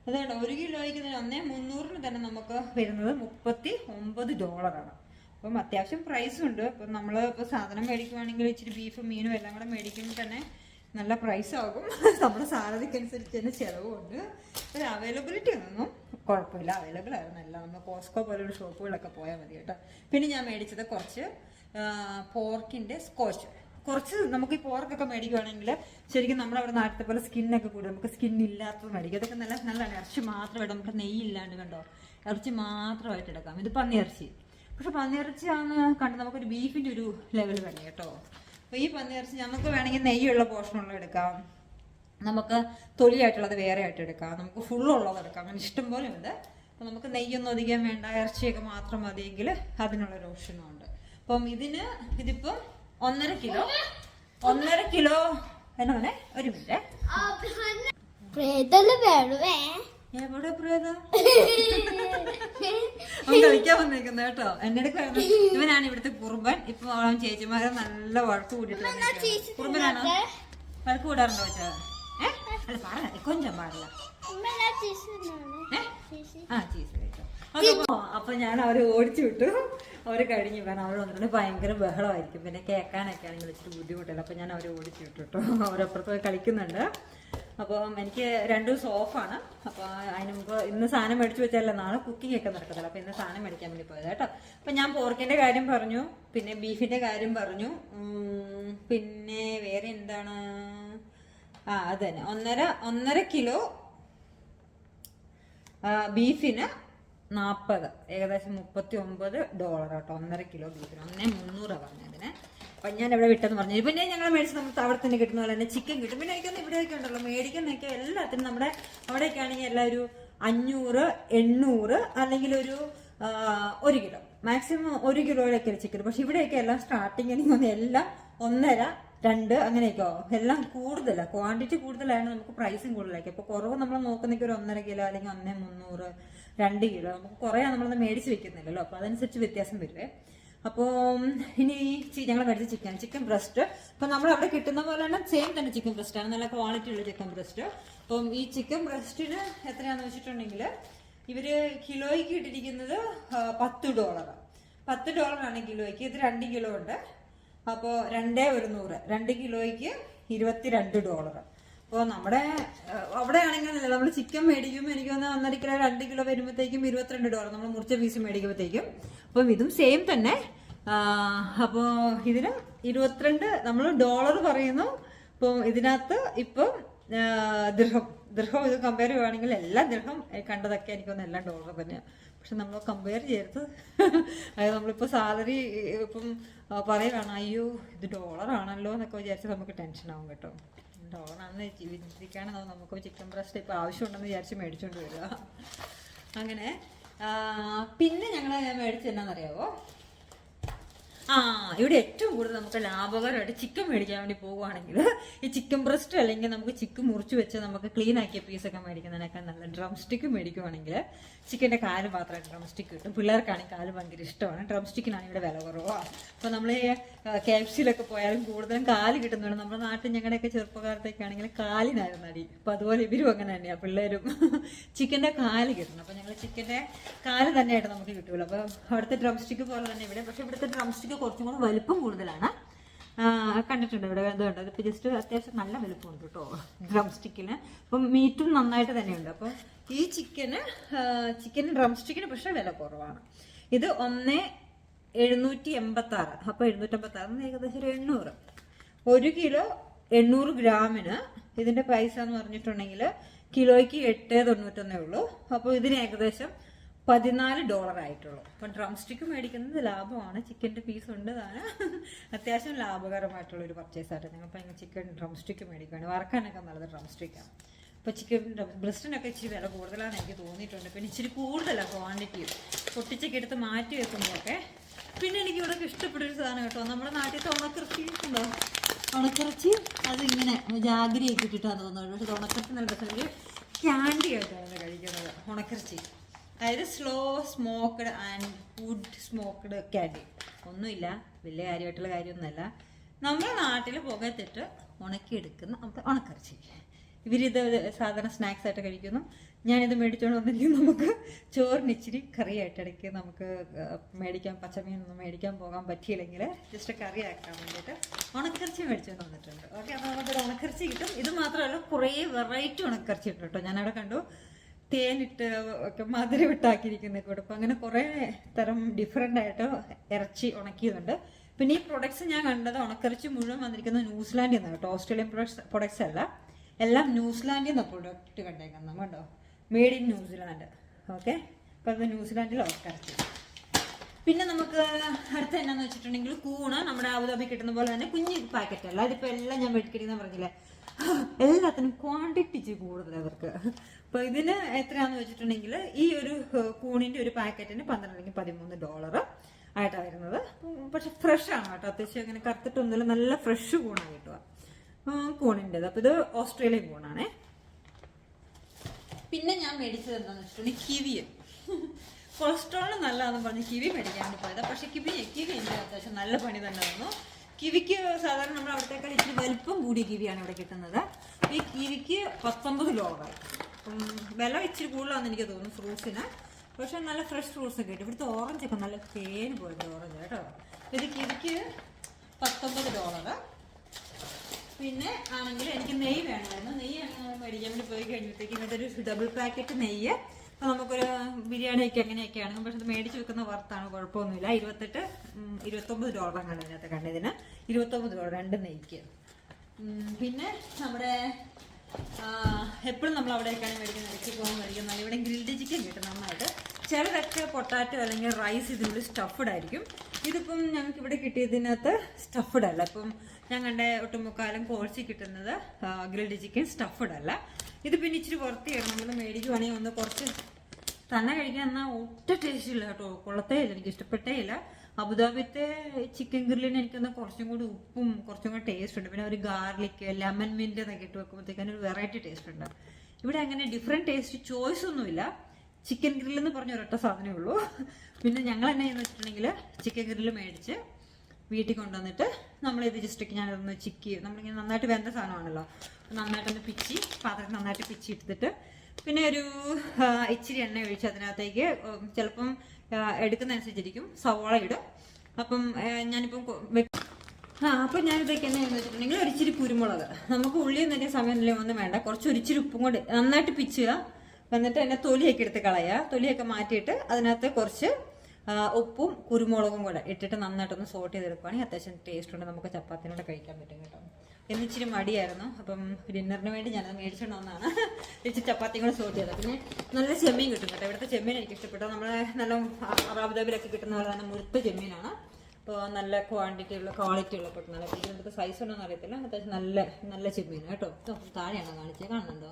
അതുകൊണ്ട് ഒരു കിലോയ്ക്ക് തന്നെ ഒന്നേ മുന്നൂറിന് തന്നെ നമുക്ക് വരുന്നത് മുപ്പത്തി ഒമ്പത് ഡോളറാണ്. അപ്പം അത്യാവശ്യം പ്രൈസും ഉണ്ട്. അപ്പം നമ്മൾ ഇപ്പോൾ സാധനം മേടിക്കുവാണെങ്കിൽ ഇച്ചിരി ബീഫും മീനും എല്ലാം കൂടെ മേടിക്കുമ്പോൾ തന്നെ നല്ല പ്രൈസ് ആകും. നമ്മുടെ സാലറിക്ക് അനുസരിച്ച് തന്നെ ചിലവുമുണ്ട് ഒരു അവൈലബിലിറ്റി ഒന്നും കുഴപ്പമില്ല. അവൈലബിൾ ആയിരുന്നല്ല നമ്മൾ കോസ്കോ പോലെയുള്ള ഷോപ്പുകളൊക്കെ പോയാൽ മതി കേട്ടോ. പിന്നെ ഞാൻ മേടിച്ചത് കുറച്ച് പോർക്കിന്റെ സ്കോച്ച്. കുറച്ച് നമുക്ക് ഈ പോർക്കൊക്കെ മേടിക്കുവാണെങ്കിൽ ശരിക്കും നമ്മുടെ അവിടെ നാട്ടിലത്തെ പോലെ സ്കിന്നൊക്കെ കൂടും. നമുക്ക് സ്കിൻ ഇല്ലാത്തത് മേടിക്കും. അതൊക്കെ നല്ല നല്ലതാണ് ഇറച്ചി മാത്രമായിട്ട് നമുക്ക് നെയ്യ് ഇല്ലാണ്ട് കണ്ടോ? ഇറച്ചി മാത്രമായിട്ട് എടുക്കാം. ഇത് പന്നിയിറച്ചി. പക്ഷെ പന്നിയിറച്ചിയാണ് കണ്ട് നമുക്കൊരു ബീഫിന്റെ ഒരു ലെവൽ വേണം കേട്ടോ. അപ്പോൾ ഈ പന്നിയിറച്ചി നമുക്ക് വേണമെങ്കിൽ നെയ്യുള്ള പോർഷനുള്ള എടുക്കാം. നമുക്ക് തൊലിയായിട്ടുള്ളത് വേറെ ആയിട്ട് എടുക്കാം. നമുക്ക് ഫുള്ളുള്ളത് എടുക്കാം. അങ്ങനെ ഇഷ്ടം പോലെ ഉണ്ട് അപ്പോൾ നമുക്ക് നെയ്യൊന്നും അധികം വേണ്ട. ഇറച്ചിയൊക്കെ മാത്രം മതിയെങ്കിൽ അതിനുള്ളൊരു ഓപ്ഷനും ഉണ്ട്. അപ്പം ഇതിന് ഇതിപ്പം ഒന്നര കിലോ. ഒന്നര കിലോ എന്നാ മോനെ ഒരു മിനിറ്റ്. എവിടെ പ്രേതം? അവൻ കളിക്കാൻ വന്നേക്കുന്ന കേട്ടോ. എന്റെ ഇവനാണ് ഇവിടുത്തെ കുറുമ്പൻ. ഇപ്പൊ അവൻ ചേച്ചിമാരെ നല്ല വഴക്ക് കൂടിയിട്ടുണ്ട്. കുറുമ്പനാണോ? വഴക്ക് കൂടാറുണ്ടോ വെച്ചാ ഏ അല്ല പാടില്ല. ആ ചീസ് കഴിച്ചോ അപ്പൊ അപ്പൊ ഞാൻ അവരെ ഓടിച്ചു വിട്ടു. അവർ കഴിഞ്ഞു വേണം അവർ വന്നിട്ട് ഭയങ്കര ബഹളമായിരിക്കും. പിന്നെ കേൾക്കാനൊക്കെ ആണെങ്കിൽ ഇച്ചിരി ബുദ്ധിമുട്ടില്ല? അപ്പൊ ഞാൻ അവരെ ഓടിച്ചു വിട്ടു കേട്ടോ. അവരപ്പുറത്ത് പോയി കളിക്കുന്നുണ്ട്. അപ്പം എനിക്ക് രണ്ട് ദിവസം ഓഫാണ് അപ്പോൾ അതിന് മുമ്പ് ഇന്ന് സാധനം മേടിച്ചു വെച്ചാലേ നാളെ കുക്കിംഗ് ഒക്കെ നടക്കത്തില്ല. അപ്പോൾ ഇന്ന് സാധനം മേടിക്കാൻ വേണ്ടി പോയത് കേട്ടോ. അപ്പം ഞാൻ പോർക്കിന്റെ കാര്യം പറഞ്ഞു. പിന്നെ ബീഫിന്റെ കാര്യം പറഞ്ഞു. പിന്നെ വേറെ എന്താണ്? ആ അത് തന്നെ ഒന്നര ഒന്നര കിലോ ബീഫിന് നാൽപ്പത് ഏകദേശം മുപ്പത്തി ഒമ്പത് ഡോളർ കേട്ടോ ഒന്നര കിലോ ബീഫിന്. ഒന്നേ മുന്നൂറാണ് പറഞ്ഞതിന്. അപ്പൊ ഞാൻ ഇവിടെ വിട്ടെന്ന് പറഞ്ഞു. പിന്നെ ഞങ്ങൾ മേടിച്ച് നമുക്ക് അവിടെ തന്നെ കിട്ടുന്ന പോലെ തന്നെ ചിക്കൻ കിട്ടും. പിന്നെ എനിക്കൊന്ന് ഇവിടെയൊക്കെ ഉണ്ടല്ലോ. മേടിക്കുന്നൊക്കെ എല്ലാത്തിനും നമ്മുടെ അവിടെയൊക്കെ ആണെങ്കിൽ എല്ലാം ഒരു അഞ്ഞൂറ് എണ്ണൂറ് അല്ലെങ്കിൽ ഒരു ഒരു കിലോ. മാക്സിമം ഒരു കിലോയിലൊക്കെ ചിക്കൻ പക്ഷെ ഇവിടെയൊക്കെ എല്ലാം സ്റ്റാർട്ടിങ് എനിക്ക് തോന്നുന്നു എല്ലാം ഒന്നര രണ്ട് അങ്ങനെയൊക്കെയോ? എല്ലാം കൂടുതലാണ് ക്വാണ്ടിറ്റി കൂടുതലായാണ് നമുക്ക് പ്രൈസും കൂടുതലായിരിക്കും. അപ്പോൾ കുറവ് നമ്മൾ നോക്കുന്നെങ്കിൽ ഒരു ഒന്നര കിലോ അല്ലെങ്കിൽ ഒന്നേ മുന്നൂറ് രണ്ട് കിലോ. നമുക്ക് കുറേ നമ്മളൊന്ന് മേടിച്ച് വെക്കുന്നില്ലല്ലോ. അപ്പോൾ അതനുസരിച്ച് വ്യത്യാസം വരുവേ അപ്പോൾ ഇനി ഞങ്ങൾ മേടിച്ച ചിക്കൻ ചിക്കൻ ബ്രസ്റ്റ്. അപ്പോൾ നമ്മൾ അവിടെ കിട്ടുന്ന പോലെ തന്നെ സെയിം തന്നെ ചിക്കൻ ബ്രസ്റ്റ് ആണ്. നല്ല ക്വാളിറ്റി ഉള്ള ചിക്കൻ ബ്രസ്റ്റ്. അപ്പം ഈ ചിക്കൻ ബ്രസ്റ്റിന് എത്രയാണെന്ന് വെച്ചിട്ടുണ്ടെങ്കിൽ ഇവർ കിലോയ്ക്ക് ഇട്ടിരിക്കുന്നത് പത്ത് ഡോളർ പത്ത് ഡോളറാണ് കിലോയ്ക്ക്. ഇത് രണ്ട് കിലോ ഉണ്ട്. അപ്പോൾ രണ്ടേ ഒരു നൂറ്. രണ്ട് കിലോയ്ക്ക് ഇരുപത്തിരണ്ട് ഡോളർ അപ്പോൾ നമ്മുടെ അവിടെ ആണെങ്കിൽ നമ്മൾ ചിക്കൻ മേടിക്കുമ്പോൾ എനിക്ക് വന്ന ഒന്നര കിലോ രണ്ട് കിലോ വരുമ്പോഴത്തേക്കും ഇരുപത്തിരണ്ട് ഡോളർ നമ്മൾ മുറിച്ച പീസ് മേടിക്കുമ്പോഴത്തേക്കും അപ്പം ഇതും സെയിം തന്നെ. അപ്പോൾ ഇതിന് ഇരുപത്തിരണ്ട് നമ്മൾ ഡോളർ പറയുന്നു. അപ്പോൾ ഇതിനകത്ത് ഇപ്പം ദൃഹം. ദൃഹം ഇത് കമ്പയർ ചെയ്യുവാണെങ്കിൽ എല്ലാ ദൃഹം കണ്ടതൊക്കെ എനിക്കൊന്ന് എല്ലാം ഡോളർ തന്നെയാണ് പക്ഷെ നമ്മൾ കമ്പയർ ചെയ്യരുത്. അതായത് നമ്മളിപ്പോൾ സാലറി ഇപ്പം പറയുകയാണ് അയ്യോ ഇത് ഡോളർ ആണല്ലോ എന്നൊക്കെ വിചാരിച്ച് നമുക്ക് ടെൻഷൻ ആവും കേട്ടോ. ഡോളറാണെന്ന് വിചാരിക്കുകയാണെങ്കിൽ നമുക്ക് ചിക്കൻ ബ്രസ്റ്റ് ഇപ്പോൾ ആവശ്യമുണ്ടെന്ന് വിചാരിച്ച് മേടിച്ചുകൊണ്ട് വരിക. അങ്ങനെ പിന്നെ ഞങ്ങൾ മേടിച്ചത് എന്നാണെന്നറിയാവോ ആ ഇവിടെ ഏറ്റവും കൂടുതൽ നമുക്ക് ലാഭകരമായിട്ട് ചിക്കൻ മേടിക്കാൻ വേണ്ടി പോവുകയാണെങ്കിൽ ഈ ചിക്കൻ ബ്രസ്റ്റ് അല്ലെങ്കിൽ നമുക്ക് ചിക്കൻ മുറിച്ച് വെച്ച് നമുക്ക് ക്ലീൻ ആക്കിയ പീസൊക്കെ മേടിക്കുന്നതിനേക്കാൾ നല്ല ഡ്രം സ്റ്റിക്ക് മേടിക്കുവാണെങ്കിൽ ചിക്കന്റെ കാൽ മാത്രമായിട്ട് ഡ്രം സ്റ്റിക്ക് കിട്ടും. പിള്ളേർക്കാണെങ്കിൽ കാൽ ഭയങ്കര ഇഷ്ടമാണ്. ഡ്രം സ്റ്റിക്കിനാണ് ഇവിടെ വില കുറവാണ് അപ്പോൾ നമ്മൾ കെ എഫ് സിയിലൊക്കെ പോയാലും കൂടുതലും കാൽ കിട്ടുന്നുണ്ട് നമ്മുടെ നാട്ടിൽ ഞങ്ങളുടെയൊക്കെ ചെറുപ്പകാലത്തേക്കാണെങ്കിൽ കാലിനായിരുന്നു അടി. അപ്പോൾ അതുപോലെ ഇവരും അങ്ങനെ തന്നെയാണ് പിള്ളേരും ചിക്കന്റെ കാൽ കിട്ടണം. അപ്പോൾ ഞങ്ങൾ ചിക്കന്റെ കാൽ തന്നെയായിട്ട് നമുക്ക് കിട്ടുമല്ലോ അപ്പോൾ അവിടുത്തെ ഡ്രം സ്റ്റിക്ക് പോലെ തന്നെ ഇവിടെ. പക്ഷേ ഇവിടുത്തെ ഡ്രം സ്റ്റിക്ക് കുറച്ചും കൂടെ വലുപ്പം കൂടുതലാണ്. കണ്ടിട്ടുണ്ട് ഇവിടെ എന്തുകൊണ്ട് അതിപ്പോൾ ജസ്റ്റ് അത്യാവശ്യം നല്ല വലുപ്പമുണ്ട് കേട്ടോ ഡ്രം സ്റ്റിക്കിന് അപ്പം മീറ്റും നന്നായിട്ട് തന്നെയുണ്ട്. അപ്പം ഈ ചിക്കന് ചിക്കന് ഡ്രം സ്റ്റിക്കിന് പക്ഷേ വില കുറവാണ്. ഇത് ഒന്ന് എഴുന്നൂറ്റി എൺപത്തി ആറ് അപ്പോൾ എഴുന്നൂറ്റമ്പത്തി ആറ് ഏകദേശം ഒരു എണ്ണൂറ്. ഒരു കിലോ എണ്ണൂറ് ഗ്രാമിന് ഇതിന്റെ പൈസ എന്ന് പറഞ്ഞിട്ടുണ്ടെങ്കിൽ കിലോയ്ക്ക് എട്ട് തൊണ്ണൂറ്റൊന്നേ ഉള്ളൂ. അപ്പോൾ ഇതിന് ഏകദേശം പതിനാല് ഡോളർ ആയിട്ടുള്ളൂ. അപ്പം ഡ്രം സ്റ്റിക്ക് മേടിക്കുന്നത് ലാഭമാണ്. ചിക്കന്റെ പീസ് ഉണ്ട് താന്. അത്യാവശ്യം ലാഭകരമായിട്ടുള്ള ഒരു പർച്ചേസ് ആയിട്ട് നിങ്ങൾ ഇപ്പം ചിക്കൻ ഡ്രം സ്റ്റിക്ക് മേടിക്കുകയാണ് വറക്കാനൊക്കെ നല്ലത് ഡ്രം സ്റ്റിക്കാണ് ഇപ്പോൾ ചിക്കൻ ബ്രസ്റ്റിനൊക്കെ ഇച്ചിരി വില കൂടുതലാണ് എനിക്ക് തോന്നിയിട്ടുണ്ട്. പിന്നെ ഇച്ചിരി കൂടുതലാണ് ക്വാണ്ടിറ്റി പൊട്ടിച്ചൊക്കെ എടുത്ത് മാറ്റി വെക്കുമ്പോഴൊക്കെ. പിന്നെ എനിക്ക് ഇവിടെ ഇഷ്ടപ്പെട്ട ഒരു സാധനം കേട്ടോ. നമ്മുടെ നാട്ടിലത്തെ ഉണക്കിറച്ചി ഉണ്ടോ? ഉണക്കിറച്ചി അതിങ്ങനെ ജാഗരിയൊക്കെ ഇട്ടിട്ടാണ് തോന്നുന്നത്. പക്ഷെ ഉണക്കിറച്ചി നല്ല ക്യാൻഡി ആയിട്ടാണ് കഴിക്കുന്നത്. ഉണക്കിറച്ചി അതായത് slow smoked and wood smoked കാഡി ഒന്നുമില്ല വലിയ കാര്യമായിട്ടുള്ള കാര്യമൊന്നുമല്ല. നമ്മുടെ നാട്ടിൽ പുകത്തിട്ട് ഉണക്കിയെടുക്കുന്ന ഉണക്കിറച്ചി. ഇവരിത് സാധാരണ സ്നാക്സ് ആയിട്ട് കഴിക്കുന്നു. ഞാനിത് മേടിച്ചുകൊണ്ട് വന്നെങ്കിൽ നമുക്ക് ചോറിന് ഇച്ചിരി കറിയായിട്ട് ഇടയ്ക്ക് നമുക്ക് മേടിക്കാൻ പച്ചമീനൊന്നും മേടിക്കാൻ പോകാൻ പറ്റിയില്ലെങ്കിൽ ജസ്റ്റ് കറി ആക്കാൻ വേണ്ടിയിട്ട് ഉണക്കിറച്ചി മേടിച്ചുകൊണ്ട് വന്നിട്ടുണ്ട്. ഓക്കെ അപ്പോൾ നമുക്കൊരു ഉണക്കിറച്ചി കിട്ടും. ഇത് മാത്രമല്ല കുറേ വെറൈറ്റി ഉണക്കിറച്ചി ഉണ്ട് കേട്ടോ. ഞാനവിടെ കണ്ടു. തേനിട്ട് ഒക്കെ മധുരം ഇട്ടാക്കിയിരിക്കുന്ന കൊടുപ്പം അങ്ങനെ കുറേ തരം ഡിഫറെന്റ് ആയിട്ട് ഇറച്ചി ഉണക്കിയതുണ്ട്. പിന്നെ ഈ പ്രൊഡക്ട്സ് ഞാൻ കണ്ടത് ഉണക്കിറച്ചി മുഴുവൻ വന്നിരിക്കുന്നത് ന്യൂസിലാൻഡിൽ നിന്ന് കേട്ടോ. ഓസ്ട്രേലിയൻ പ്രൊഡക്ട്സ് പ്രൊഡക്ട്സ് അല്ല. എല്ലാം ന്യൂസിലാൻഡിൽ നിന്ന് പ്രൊഡക്റ്റ് കണ്ടേക്കുന്നത് കണ്ടോ? Made in New Zealand. ഓക്കെ അപ്പോൾ അത് ന്യൂസിലാൻഡിൽ ഉണക്കിറച്ചി. പിന്നെ നമുക്ക് അടുത്ത എന്നാന്ന് വെച്ചിട്ടുണ്ടെങ്കിൽ കൂണ് നമ്മുടെ അബുദാബി കിട്ടുന്ന പോലെ തന്നെ കുഞ്ഞു പാക്കറ്റ് അല്ല അതിപ്പോൾ എല്ലാം ഞാൻ മേടിക്കണമെന്ന് പറഞ്ഞില്ലേ? എല്ലാത്തിനും ക്വാണ്ടിറ്റി കൂടുതൽ അവർക്ക്. അപ്പൊ ഇതിന് എത്രയാന്ന് വെച്ചിട്ടുണ്ടെങ്കിൽ ഈ ഒരു കൂണിന്റെ ഒരു പാക്കറ്റിന് പന്ത്രണ്ട് അല്ലെങ്കിൽ പതിമൂന്ന് ഡോളർ ആയിട്ടാണ് വരുന്നത്. പക്ഷെ ഫ്രഷ് ആണ് കേട്ടോ. അത്യാവശ്യം അങ്ങനെ കറുത്തിട്ടൊന്നുമില്ല നല്ല ഫ്രഷ് കൂണാണ് കിട്ടുക. കൂണിന്റെത് അപ്പൊ ഇത് ഓസ്ട്രേലിയൻ കൂണാണേ. പിന്നെ ഞാൻ മേടിച്ചത് എന്താണെന്ന് വെച്ചിട്ടുണ്ടെങ്കിൽ കിവി കൊളസ്ട്രോൾ നല്ലതാണെന്ന് പറഞ്ഞ് കിവി മേടിക്കാൻ പോയത്. പക്ഷെ കിവി കിവി എന്റെ അത്യാവശ്യം നല്ല പണി തന്നെ വന്നു കിവിക്ക് സാധാരണ നമ്മൾ അവിടത്തേക്കാൾ ഇച്ചിരി വലുപ്പം കൂടിയ കിവിയാണ് ഇവിടെ കിട്ടുന്നത്. ഈ കിവിക്ക് പത്തൊമ്പത് ഡോളറായി. ഉം, വില ഇച്ചിരി കൂടുതലാണെന്ന് എനിക്ക് തോന്നുന്നു ഫ്രൂട്ട്സിന്. പക്ഷെ നല്ല ഫ്രഷ് ഫ്രൂട്ട്സ് കിട്ടും ഇവിടുത്തെ ഓറഞ്ച് ഒക്കെ നല്ല തേൻ പോലത്തെ ഓറഞ്ച് കേട്ടോ. ഇത് കിരിക്ക് പത്തൊമ്പത് ഡോളർ പിന്നെ ആണെങ്കിൽ എനിക്ക് നെയ്യ് വേണമായിരുന്നു. നെയ്യ് മേടിക്കാൻ വേണ്ടി പോയി കഴിഞ്ഞപ്പോഴത്തേക്കും ഇതൊരു ഡബിൾ പാക്കറ്റ് നെയ്യ്. അപ്പോൾ നമുക്കൊരു ബിരിയാണിയൊക്കെ അങ്ങനെയൊക്കെ ആണെങ്കിൽ പക്ഷെ അത് മേടിച്ച് വെക്കുന്ന വർത്താണ് കുഴപ്പമൊന്നുമില്ല. ഇരുപത്തെട്ട് ഇരുപത്തൊമ്പത് കണ്ടത് ഇതിനകത്ത് കണ്ടതിന്. ഇരുപത്തൊമ്പത് ഡോളർ രണ്ട് നെയ്ക്ക്. പിന്നെ നമ്മുടെ എപ്പോഴും നമ്മൾ അവിടെയൊക്കെയാണ് മേടിക്കുന്നത്. ഇറച്ചി പോകാൻ മേടിക്കുന്നത് ഇവിടെ ഗ്രിൽഡ് ചിക്കൻ കിട്ടും നന്നായിട്ട്. ചിലതൊക്കെ പൊട്ടാറ്റോ അല്ലെങ്കിൽ റൈസ് ഇതിനുള്ളിൽ സ്റ്റഫ്ഡ് ആയിരിക്കും. ഇതിപ്പം ഞങ്ങൾക്ക് ഇവിടെ കിട്ടിയതിനകത്ത് സ്റ്റഫ്ഡ് അല്ല. ഇപ്പം ഞങ്ങളുടെ ഒട്ടുമുക്കാലും കോഴ്സി കിട്ടുന്നത് ഗ്രിൽഡ് ചിക്കൻ സ്റ്റഫ്ഡ് അല്ല. ഇത് പിന്നെ ഇച്ചിരി പുറത്തെയാണ് നമ്മൾ മേടിക്കുവാണെങ്കിൽ ഒന്ന് കുറച്ച് തന്നെ കഴിക്കാൻ എന്നാൽ ഒട്ടും ടേസ്റ്റ് ഇല്ല കേട്ടോ. കൊള്ളത്തേ ഇല്ല. എനിക്ക് ഇഷ്ടപ്പെട്ടേ ഇല്ല. അബുദാബിത്തെ ചിക്കൻ ഗ്രില്ലിന് എനിക്കൊന്ന് കുറച്ചും കൂടി ഉപ്പും കുറച്ചും കൂടി ടേസ്റ്റ് ഉണ്ട്. പിന്നെ ഒരു ഗാർലിക് ലെമൺ മിന്റ് എന്നൊക്കെ ഇട്ട് വെക്കുമ്പോഴത്തേക്കും ഒരു വെറൈറ്റി ടേസ്റ്റ് ഉണ്ട്. ഇവിടെ അങ്ങനെ ഡിഫറെന്റ് ടേസ്റ്റ് ചോയ്സ് ഒന്നുമില്ല. ചിക്കൻ ഗ്രില്ല് എന്ന് പറഞ്ഞ ഒരൊറ്റ സാധനമേ ഉള്ളൂ. പിന്നെ ഞങ്ങൾ എന്നാ ചെയ്യുന്ന വെച്ചിട്ടുണ്ടെങ്കിൽ ചിക്കൻ ഗ്രില്ല് മേടിച്ച് വീട്ടിൽ കൊണ്ടുവന്നിട്ട് നമ്മളിത് ജസ്റ്റ് ഞാനൊന്ന് ചിക്കി നമ്മളിങ്ങനെ നന്നായിട്ട് വെന്ത സാധനമാണല്ലോ. നന്നായിട്ടൊന്ന് പിച്ചി പാത്രത്തിൽ നന്നായിട്ട് പിച്ചി എടുത്തിട്ട് പിന്നെ ഒരു ഇച്ചിരി എണ്ണ ഒഴിച്ച് അതിനകത്തേക്ക് ചിലപ്പം എടുക്കുന്നതനുസരിച്ചിരിക്കും. സവോള ഇടും. അപ്പം ഞാനിപ്പം ആ അപ്പം ഞാനിതൊക്കെ എന്നാ ചെയ്യുന്നത് വെച്ചിട്ടുണ്ടെങ്കിൽ ഒരു ഇച്ചിരി കുരുമുളക്. നമുക്ക് ഉള്ളി എന്നിട്ട് സമയമൊന്നും ഒന്നും വേണ്ട. കുറച്ച് ഒരിച്ചിരി ഉപ്പും കൊണ്ട് നന്നായിട്ട് പിച്ചുക. എന്നിട്ട് അതിനെ തൊലിയൊക്കെ എടുത്ത് കളയുക. തൊലിയൊക്കെ മാറ്റിയിട്ട് അതിനകത്ത് കുറച്ച് ഉപ്പും കുരുമുളകും കൂടെ ഇട്ടിട്ട് നന്നായിട്ടൊന്ന് സോട്ട് ചെയ്തെടുക്കുകയാണെങ്കിൽ അത്യാവശ്യം ടേസ്റ്റ് ഉണ്ട്. നമുക്ക് ചപ്പാത്തിനോട് കഴിക്കാൻ പറ്റും കേട്ടോ. എന്ന് ഇച്ചിരി മടിയായിരുന്നു. അപ്പം ഡിന്നറിന് വേണ്ടി ഞാനത് മേടിച്ചോണ്ട് വന്നതാണ്. ഇച്ചിരി ചപ്പാത്തിയും കൂടെ സോട്ട് ചെയ്തത്. പിന്നെ നല്ല ചെമ്മീൻ കിട്ടും കേട്ടോ. ഇവിടുത്തെ ചെമ്മീൻ എനിക്ക് ഇഷ്ടപ്പെട്ടു. നമ്മളെ നല്ല അബുദാബിയിലൊക്കെ കിട്ടുന്ന പോലെ തന്നെ മുഴുത്ത ചെമ്മീനാണ്. അപ്പോൾ നല്ല ക്വാണ്ടിറ്റി ഉള്ള ക്വാളിറ്റി ഉള്ള പെട്ടെന്ന് നല്ല ഇതിനകത്ത് സൈസ് ഒന്നും അറിയത്തില്ല. അത്യാവശ്യം നല്ല നല്ല ചെമ്മീൻ കേട്ടോ. താഴെയാണോ കാണിച്ചത് കാണുന്നുണ്ടോ?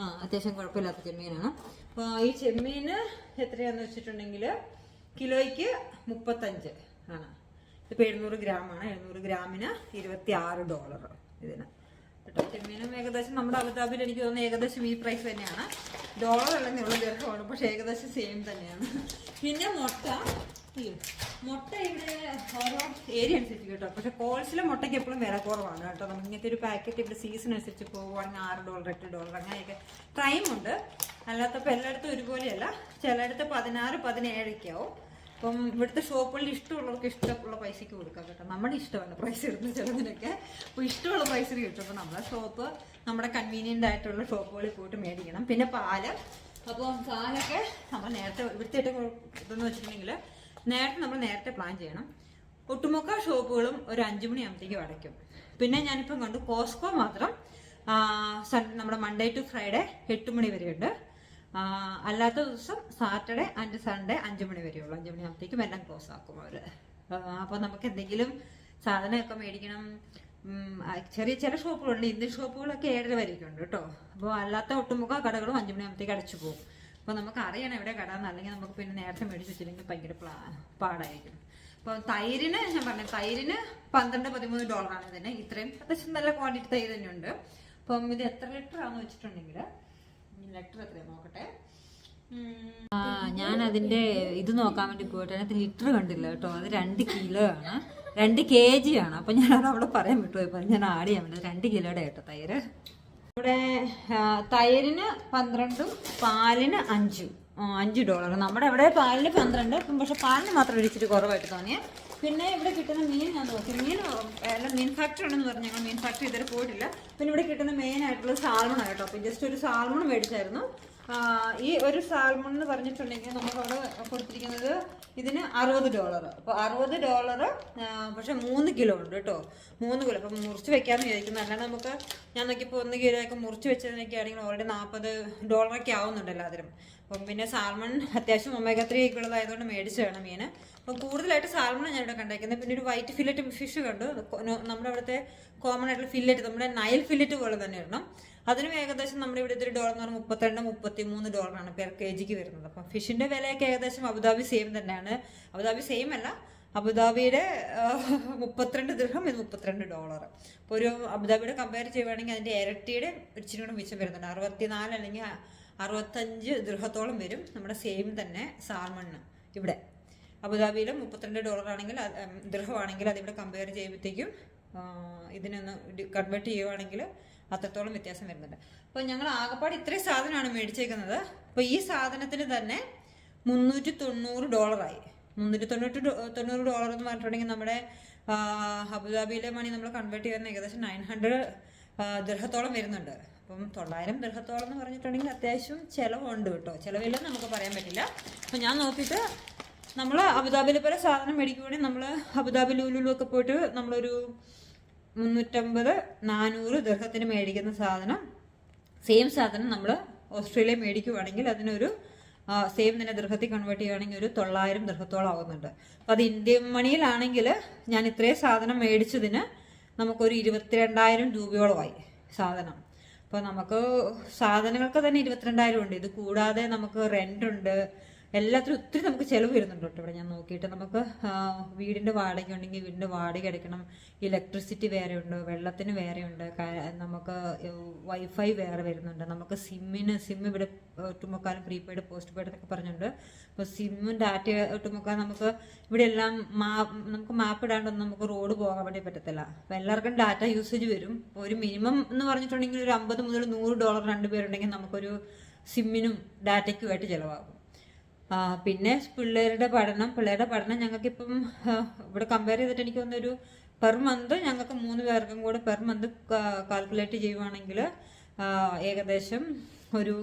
ആ അത്യാവശ്യം കുഴപ്പമില്ലാത്ത ചെമ്മീനാണ്. അപ്പോൾ ഈ ചെമ്മീൻ എത്രയാണെന്ന് വെച്ചിട്ടുണ്ടെങ്കിൽ കിലോയ്ക്ക് മുപ്പത്തഞ്ച് ആണ്. ഇപ്പോൾ എഴുന്നൂറ് ഗ്രാമാണ് എഴുന്നൂറ് ഗ്രാമിന് ഇരുപത്തി ആറ് ഡോളർ ഇതിന്. കേട്ടോ? ചെമ്മീനും ഏകദേശം നമ്മുടെ അബുദാബിയിൽ എനിക്ക് തോന്നുന്നു ഏകദേശം ഈ പ്രൈസ് തന്നെയാണ്. ഡോളർ അല്ലെങ്കിൽ ഉള്ള ദീർഘമാണ് പക്ഷേ ഏകദേശം സെയിം തന്നെയാണ്. പിന്നെ മുട്ട. മുട്ട ഇവിടെ ഓരോ ഏരിയ അനുസരിച്ച് കേട്ടോ. പക്ഷെ കോൾസിലെ മുട്ടയ്ക്ക് എപ്പോഴും വില കുറവാണ് കേട്ടോ. നമുക്ക് ഇങ്ങനത്തെ ഒരു പാക്കറ്റ് ഇവിടെ സീസൺ അനുസരിച്ച് പോകുവാണെങ്കിൽ ആറ് ഡോളർ എട്ട് ഡോളർ അങ്ങനെയൊക്കെ ടൈമുണ്ട് അല്ലാത്തപ്പോൾ എല്ലായിടത്തും ഒരുപോലെയല്ല. ചിലയിടത്ത് പതിനാറ് പതിനേഴൊക്കെ ആവും. അപ്പം ഇവിടുത്തെ ഷോപ്പുകളിൽ ഇഷ്ടമുള്ളവർക്ക് ഇഷ്ടമുള്ള പൈസയ്ക്ക് കൊടുക്കാം കേട്ടോ. നമ്മുടെ ഇഷ്ടമാണ് പ്രൈസ് ഇടുന്ന ചിലതിനൊക്കെ. അപ്പോൾ ഇഷ്ടമുള്ള പൈസ കിട്ടും. അപ്പോൾ നമ്മുടെ ഷോപ്പ് നമ്മുടെ കൺവീനിയന്റ് ആയിട്ടുള്ള ഷോപ്പുകളിൽ പോയിട്ട് മേടിക്കണം. പിന്നെ പാൽ. അപ്പോൾ പാലൊക്കെ നമ്മൾ നേരത്തെ ഇവിടുത്തെ ഇതെന്ന് വെച്ചിട്ടുണ്ടെങ്കിൽ നേരത്തെ നമ്മൾ നേരത്തെ പ്ലാൻ ചെയ്യണം. ഒട്ടുമുക്ക ഷോപ്പുകളും ഒരു അഞ്ചു മണിയാകുമ്പോഴത്തേക്കും അടയ്ക്കും പിന്നെ ഞാനിപ്പം കണ്ടു കോസ്കോ മാത്രം നമ്മുടെ മൺഡേ ടു ഫ്രൈഡേ എട്ട് മണി വരെയുണ്ട്. അല്ലാത്ത ദിവസം സാറ്റർഡേ ആൻഡ് സൺഡേ അഞ്ചു മണി വരെയുള്ളൂ. അഞ്ചു മണിയാകുമ്പോഴത്തേക്കും എല്ലാം ക്ലോസ് ആക്കും അവർ അപ്പോൾ നമുക്ക് എന്തെങ്കിലും സാധനമൊക്കെ മേടിക്കണം. ചെറിയ ചില ഷോപ്പുകളുണ്ട്. ഇന്ത്യൻ ഷോപ്പുകളൊക്കെ ഏഴര വരെയൊക്കെ ഉണ്ട് കേട്ടോ. അപ്പോൾ അല്ലാത്ത ഒട്ടുമുഖ കടകളും അഞ്ചു മണിയാകുമ്പോഴത്തേക്ക് അടച്ചു പോകും. അപ്പോൾ നമുക്ക് അറിയണം എവിടെ കട എന്നല്ലെങ്കിൽ നമുക്ക് പിന്നെ നേരത്തെ മേടിച്ച് വെച്ചില്ലെങ്കിൽ ഭയങ്കര പാടായിരിക്കും. അപ്പോൾ തൈരിന് ഞാൻ പറഞ്ഞു തൈരിന് പന്ത്രണ്ട് പതിമൂന്ന് ഡോളറാണ് ഇതിന്. ഇത്രയും അത്യാവശ്യം നല്ല ക്വാണ്ടിറ്റി തൈര് തന്നെയുണ്ട്. അപ്പം ഇത് എത്ര ലിറ്റർ ആണെന്ന് വെച്ചിട്ടുണ്ടെങ്കിൽ ലിറ്റർ എത്രയാണ് നോക്കട്ടെ? ആ ഞാൻ അതിന്റെ ഇത് നോക്കാൻ വേണ്ടി പോയിട്ട് അതിനകത്ത് ലിറ്റർ കണ്ടില്ല കേട്ടോ. അത് രണ്ട് കിലോ ആണ്. രണ്ട് കെ ജി ആണ്. അപ്പൊ ഞാൻ അത് അവിടെ പറയാൻ വിട്ടുപോയി. ഞാൻ ആഡ് ചെയ്യാൻ വേണ്ടി. രണ്ട് കിലോയുടെ കേട്ടോ തൈര്. ഇവിടെ തൈരിന് പന്ത്രണ്ടും പാലിന് അഞ്ചും. അഞ്ച് ഡോളർ. നമ്മുടെ ഇവിടെ പാലിന് പന്ത്രണ്ട് പക്ഷെ പാലിന് മാത്രം ഒരിച്ചിട്ട് കുറവായിട്ട് തോന്നിയേ. പിന്നെ ഇവിടെ കിട്ടുന്ന മീൻ ഞാൻ നോക്കി. മീൻ എല്ലാം മീൻ ഫാക്ടറി ഉണ്ടെന്ന് പറഞ്ഞു. ഞങ്ങൾ മീൻ ഫാക്ടറി ഇതുവരെ പോയിട്ടില്ല. പിന്നെ ഇവിടെ കിട്ടുന്ന മെയിൻ ആയിട്ടുള്ള സാൽമൺ കേട്ടോ. അപ്പം ജസ്റ്റ് ഒരു സാൽമൺ മേടിച്ചായിരുന്നു. ഈ ഒരു സാൽമൺ എന്ന് പറഞ്ഞിട്ടുണ്ടെങ്കിൽ നമുക്കവിടെ കൊടുത്തിരിക്കുന്നത് ഇതിന് അറുപത് ഡോളർ. അപ്പോൾ അറുപത് ഡോളർ പക്ഷെ മൂന്ന് കിലോ ഉണ്ട് കേട്ടോ. മൂന്ന് കിലോ. അപ്പം മുറിച്ച് വെക്കാമെന്ന് വിചാരിക്കുന്നു. അല്ലാണ്ട് നമുക്ക് ഞാൻ നോക്കിയപ്പോൾ ഒന്ന് കിലോ ഒക്കെ മുറിച്ച് വെച്ചതിനൊക്കെ ആണെങ്കിൽ ഓൾറെഡി നാൽപ്പത് ഡോളറൊക്കെ ആവുന്നുണ്ടല്ലോ എല്ലാത്തിനും. അപ്പം പിന്നെ സാൽമൺ അത്യാവശ്യം ഒമേഗ ത്രീ ഒക്കെ ഉള്ളതായതുകൊണ്ട് മേടിച്ച് വേണം മീൻ. അപ്പം കൂടുതലായിട്ട് സാൽമൺ ഞാൻ ഇവിടെ കണ്ടേക്കുന്നത്. പിന്നെ ഒരു വൈറ്റ് ഫില്ലറ്റ് ഫിഷ് കണ്ടു. നമ്മുടെ അവിടുത്തെ കോമൺ ആയിട്ടുള്ള ഫില്ലറ്റ് നമ്മുടെ നയൽ ഫില്ലറ്റ് പോലെ തന്നെ ഇടണം. അതിനും ഏകദേശം നമ്മുടെ ഇവിടെ ഒരു ഡോളർ എന്ന് പറഞ്ഞാൽ മുപ്പത്തിരണ്ട് മുപ്പത്തി മൂന്ന് ഡോളറാണ് പെർ കെ ജിക്ക് വരുന്നത്. അപ്പം ഫിഷിന്റെ വിലയൊക്കെ ഏകദേശം അബുദാബി സെയിം തന്നെയാണ്. അബുദാബി സെയിം അല്ല അബുദാബിയുടെ മുപ്പത്തിരണ്ട് ദൃഹം ഇത് മുപ്പത്തിരണ്ട് ഡോളർ അപ്പോൾ ഒരു അബുദാബിയുടെ കമ്പയർ ചെയ്യുവാണെങ്കിൽ അതിന്റെ ഇരട്ടിയുടെ ഇച്ചിരി കൂടെ മിച്ചം വരുന്നുണ്ട്. അറുപത്തിനാല് അല്ലെങ്കിൽ അറുപത്തഞ്ച് ദൃഹത്തോളം വരും നമ്മുടെ സെയിം തന്നെ സാൽമണ് ഇവിടെ. അബുദാബിയിൽ മുപ്പത്തിരണ്ട് ഡോളർ ആണെങ്കിൽ ദൃഹമാണെങ്കിൽ അതിവിടെ കമ്പയർ ചെയ്യുമ്പോഴത്തേക്കും ഇതിനൊന്ന് കൺവേർട്ട് ചെയ്യുവാണെങ്കിൽ അത്രത്തോളം വ്യത്യാസം വരുന്നുണ്ട്. അപ്പോൾ ഞങ്ങൾ ആകപ്പാട് ഇത്രയും സാധനമാണ് മേടിച്ചേക്കുന്നത്. അപ്പോൾ ഈ സാധനത്തിന് തന്നെ മുന്നൂറ്റി തൊണ്ണൂറ് ഡോളറായി. മുന്നൂറ്റി തൊണ്ണൂറ്റി തൊണ്ണൂറ് ഡോളർ എന്ന് പറഞ്ഞിട്ടുണ്ടെങ്കിൽ നമ്മുടെ അബുദാബിയിലെ മണി നമ്മൾ കൺവേർട്ട് ചെയ്യുന്ന ഏകദേശം നയൻ ഹൺഡ്രഡ് ദൃഹത്തോളം വരുന്നുണ്ട്. അപ്പം തൊള്ളായിരം ദൃഹത്തോളം എന്ന് പറഞ്ഞിട്ടുണ്ടെങ്കിൽ അത്യാവശ്യം ചിലവുണ്ട് കേട്ടോ. ചിലവില്ലെന്ന് നമുക്ക് പറയാൻ പറ്റില്ല. അപ്പം ഞാൻ നോക്കിയിട്ട് നമ്മൾ അബുദാബിയിൽ പോലെ സാധനം മേടിക്കുവാണെങ്കിൽ നമ്മൾ അബുദാബി ലൂലുലൊക്കെ പോയിട്ട് നമ്മളൊരു മുന്നൂറ്റമ്പത് നാനൂറ് ദർഹത്തിന് മേടിക്കുന്ന സാധനം. സെയിം സാധനം നമ്മൾ ഓസ്ട്രേലിയ മേടിക്കുവാണെങ്കിൽ അതിനൊരു സെയിം തന്നെ ദൃഹത്തിൽ കൺവേർട്ട് ചെയ്യുകയാണെങ്കിൽ ഒരു തൊള്ളായിരം ദൃഹത്തോളം ആവുന്നുണ്ട്. അപ്പം അത് ഇന്ത്യൻ മണിയിലാണെങ്കിൽ ഞാൻ ഇത്രയും സാധനം മേടിച്ചതിന് നമുക്കൊരു ഇരുപത്തിരണ്ടായിരം രൂപയോളമായി സാധനം. അപ്പോൾ നമുക്ക് സാധനങ്ങൾക്ക് തന്നെ ഇരുപത്തിരണ്ടായിരം ഉണ്ട്. ഇത് കൂടാതെ നമുക്ക് റെന്റ് ഉണ്ട്. എല്ലാത്തിനും ഒത്തിരി നമുക്ക് ചിലവ് വരുന്നുണ്ട് കേട്ടോ ഇവിടെ ഞാൻ നോക്കിയിട്ട്. നമുക്ക് വീടിന്റെ വാടക ഉണ്ടെങ്കിൽ വീടിന്റെ വാടക അടയ്ക്കണം. ഇലക്ട്രിസിറ്റി വേറെ ഉണ്ട് വെള്ളത്തിന് വേറെ ഉണ്ട് നമുക്ക് വൈഫൈ വേറെ വരുന്നുണ്ട്. നമുക്ക് സിമ്മിന് സിം ഇവിടെ ഒട്ടുമുക്കാലും പ്രീപെയ്ഡ് പോസ്റ്റ് പെയ്ഡ് എന്നൊക്കെ പറഞ്ഞിട്ടുണ്ട് അപ്പോൾ സിമ്മും ഡാറ്റ ഒട്ടുമുക്കാൽ നമുക്ക് ഇവിടെ എല്ലാം മാ നമുക്ക് മാപ്പ് ഇടാണ്ടൊന്നും നമുക്ക് റോഡ് പോകാൻ വേണ്ടി പറ്റത്തില്ല. അപ്പോൾ എല്ലാവർക്കും ഡാറ്റ യൂസേജ് വരും. ഒരു മിനിമം എന്ന് പറഞ്ഞിട്ടുണ്ടെങ്കിൽ ഒരു അമ്പത് മുതൽ നൂറ് ഡോളർ രണ്ടുപേരുണ്ടെങ്കിൽ നമുക്കൊരു സിമ്മിനും ഡാറ്റയ്ക്കുമായിട്ട് ചിലവാകും. പിന്നെ പിള്ളേരുടെ പഠനം പിള്ളേരുടെ പഠനം ഞങ്ങൾക്ക് ഇപ്പം ഇവിടെ കമ്പയർ ചെയ്തിട്ട് എനിക്ക് തോന്നുന്നൊരു പെർ മന്ത് ഞങ്ങൾക്ക് മൂന്ന് പേർക്കും കൂടെ പെർ മന്ത് കാൽക്കുലേറ്റ് ചെയ്യുവാണെങ്കിൽ ഏകദേശം ഒരു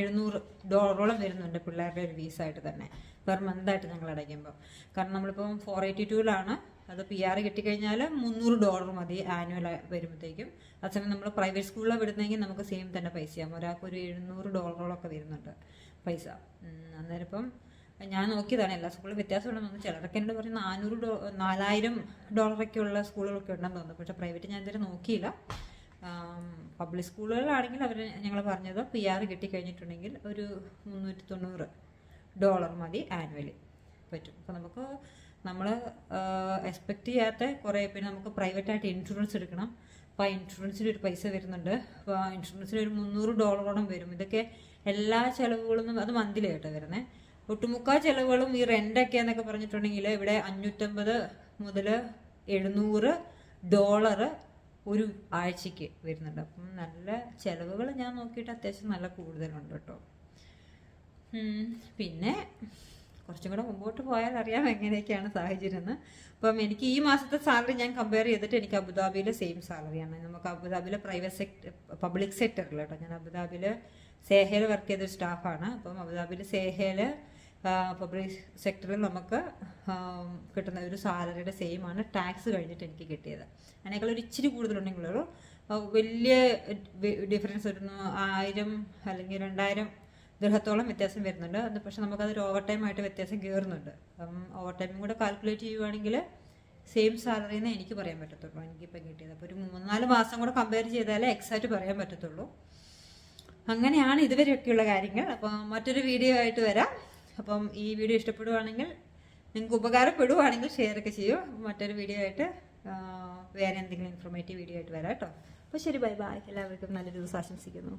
എഴുന്നൂറ് ഡോളറോളം വരുന്നുണ്ട് പിള്ളേരുടെ ഒരു ഫീസായിട്ട് തന്നെ. പെർ മന്തായിട്ട് ഞങ്ങൾ അടയ്ക്കുമ്പോൾ കാരണം നമ്മളിപ്പം ഫോർ എയ്റ്റി ടൂവിലാണ് അത് പി ആർ കിട്ടിക്കഴിഞ്ഞാൽ മുന്നൂറ് ഡോളർ മതി ആനുവൽ വരുമ്പോഴത്തേക്കും അതേസമയം നമ്മൾ പ്രൈവറ്റ് സ്കൂളിലാണ് വിടുന്നെങ്കിൽ നമുക്ക് സെയിം തന്നെ പൈസയാകും ഒരാൾക്ക് ഒരു എഴുന്നൂറ് ഡോളറോളൊക്കെ വരുന്നുണ്ട്. പൈസ. അന്നേരം ഇപ്പം ഞാൻ നോക്കിയതാണ് എല്ലാ സ്കൂളിലും വ്യത്യാസം ഉണ്ടെന്ന് തോന്നുന്നു. ചിലരൊക്കെ എന്നോട് പറഞ്ഞ് നാനൂറ് ഡോ നാലായിരം ഡോളറൊക്കെ ഉള്ള സ്കൂളുകളൊക്കെ ഉണ്ടെന്ന് തോന്നുന്നു. പക്ഷേ പ്രൈവറ്റ് ഞാൻ ഇതുവരെ നോക്കിയില്ല. പബ്ലിക് സ്കൂളുകളാണെങ്കിൽ അവർ ഞങ്ങൾ പറഞ്ഞത് പി ആർ കിട്ടിക്കഴിഞ്ഞിട്ടുണ്ടെങ്കിൽ ഒരു മുന്നൂറ്റി തൊണ്ണൂറ് ഡോളർ മതി ആനുവലി പറ്റും. അപ്പോൾ നമുക്ക് നമ്മൾ എക്സ്പെക്റ്റ് ചെയ്യാത്ത കുറേ പിന്നെ നമുക്ക് പ്രൈവറ്റായിട്ട് ഇൻഷുറൻസ് എടുക്കണം. അപ്പോൾ ആ ഇൻഷുറൻസിന് ഒരു പൈസ വരുന്നുണ്ട്. അപ്പോൾ ആ ഇൻഷുറൻസിന് ഒരു മുന്നൂറ് ഡോളറോളം വരും. ഇതൊക്കെ എല്ലാ ചിലവുകളൊന്നും അത് മന്തിലായിട്ട് വരുന്നത് ഒട്ടുമുക്കാ ചിലവുകളും ഈ റെന്റൊക്കെ എന്നൊക്കെ പറഞ്ഞിട്ടുണ്ടെങ്കിൽ ഇവിടെ അഞ്ഞൂറ്റമ്പത് മുതൽ എഴുന്നൂറ് ഡോളർ ഒരു ആഴ്ചയ്ക്ക് വരുന്നുണ്ട്. അപ്പം നല്ല ചിലവുകൾ ഞാൻ നോക്കിയിട്ട് അത്യാവശ്യം നല്ല കൂടുതലുണ്ട് കേട്ടോ. പിന്നെ കുറച്ചും കൂടെ മുമ്പോട്ട് പോയാൽ അറിയാം എങ്ങനെയൊക്കെയാണ് സാഹചര്യം എന്ന് അപ്പം എനിക്ക് ഈ മാസത്തെ സാലറി ഞാൻ കമ്പയർ ചെയ്തിട്ട് എനിക്ക് അബുദാബിയിലെ സെയിം സാലറിയാണ് നമുക്ക് അബുദാബിയിലെ പ്രൈവറ്റ് സെക്ടർ പബ്ലിക് സെക്ടറിൽ കേട്ടോ. ഞാൻ അബുദാബിയിൽ സേഹയിൽ വർക്ക് ചെയ്തൊരു സ്റ്റാഫാണ് അപ്പം അബുദാബിയിൽ സേഹയിൽ പബ്ലിക് സെക്ടറിൽ നമുക്ക് കിട്ടുന്ന ഒരു സാലറിയുടെ സെയിം ആണ് ടാക്സ് കഴിഞ്ഞിട്ട് എനിക്ക് കിട്ടിയത്. അതിനേക്കാൾ ഒരു ഇച്ചിരി കൂടുതലുണ്ടെങ്കിലൊരു വലിയ ഡിഫറൻസ് ഒരു ആയിരം അല്ലെങ്കിൽ രണ്ടായിരം ദൃഹത്തോളം വ്യത്യാസം വരുന്നുണ്ട്. പക്ഷെ നമുക്കതൊരു ഓവർ ടൈം ആയിട്ട് വ്യത്യാസം കയറുന്നുണ്ട് അപ്പം ഓവർ ടൈമും കൂടെ കാൽക്കുലേറ്റ് ചെയ്യുവാണെങ്കിൽ സെയിം സാലറി എന്നേ എനിക്ക് പറയാൻ പറ്റത്തുള്ളൂ. എനിക്കിപ്പം കിട്ടിയത്. അപ്പോൾ ഒരു മൂന്നാൽ മാസം കൂടെ കമ്പയർ ചെയ്താലേ എക്സാക്റ്റ് പറയാൻ പറ്റത്തുള്ളൂ. അങ്ങനെയാണ് ഇതുവരെയൊക്കെയുള്ള കാര്യങ്ങൾ. അപ്പം മറ്റൊരു വീഡിയോ ആയിട്ട് വരാം. അപ്പം ഈ വീഡിയോ ഇഷ്ടപ്പെടുവാണെങ്കിൽ നിങ്ങൾക്ക് ഉപകാരപ്പെടുവാണെങ്കിൽ ഷെയർ ഒക്കെ ചെയ്യൂ. മറ്റൊരു വീഡിയോ ആയിട്ട് വേറെ എന്തെങ്കിലും ഇൻഫോർമേറ്റീവ് വീഡിയോ ആയിട്ട് വരാം കേട്ടോ. അപ്പോൾ ശരി ബൈ ബൈ എല്ലാവർക്കും നല്ലൊരു ദിവസം ആശംസിക്കുന്നു.